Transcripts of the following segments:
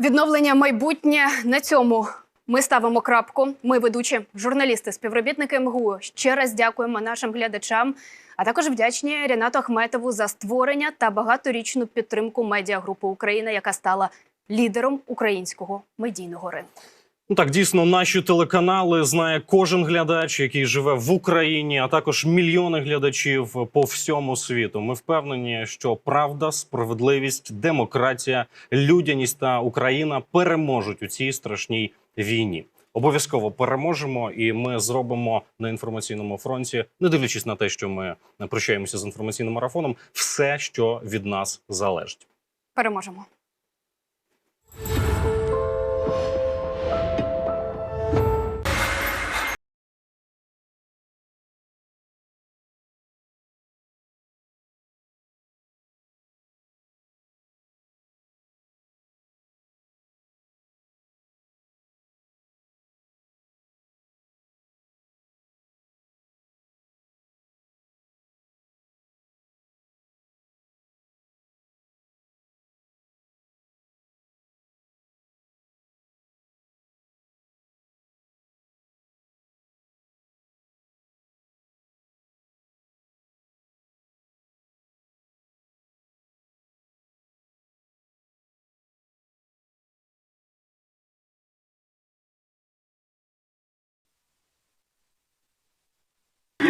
Відновлення майбутнє на цьому. Ми ставимо крапку. Ми ведучі журналісти, співробітники МГУ. Ще раз дякуємо нашим глядачам, а також вдячні Рінату Ахметову за створення та багаторічну підтримку медіагрупи Україна, яка стала лідером українського медійного ринку. Ну так, дійсно, наші телеканали знає кожен глядач, який живе в Україні, а також мільйони глядачів по всьому світу. Ми впевнені, що правда, справедливість, демократія, людяність та Україна переможуть у цій страшній війні. Обов'язково переможемо, і ми зробимо на інформаційному фронті, не дивлячись на те, що ми прощаємося з інформаційним марафоном, все, що від нас залежить. Переможемо.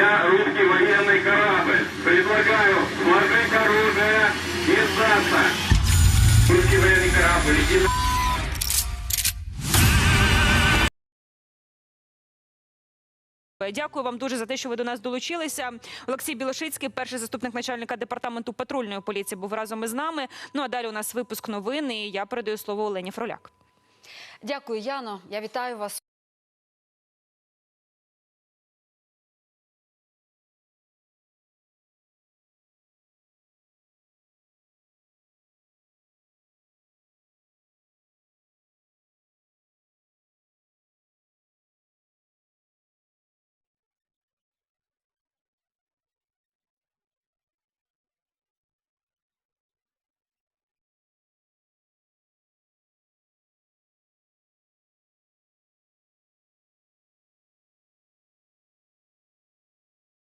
Я русский военный корабль. Предлагаю сложить оружие и сдаться. Русский военный корабль, иди на... Дякую вам дуже за те, що ви до нас долучилися. Олексій Білошицький, перший заступник начальника департаменту патрульної поліції, був разом із нами. Ну а далі у нас випуск новин. І я передаю слово Олені Фроляк. Дякую, Яно. Я вітаю вас.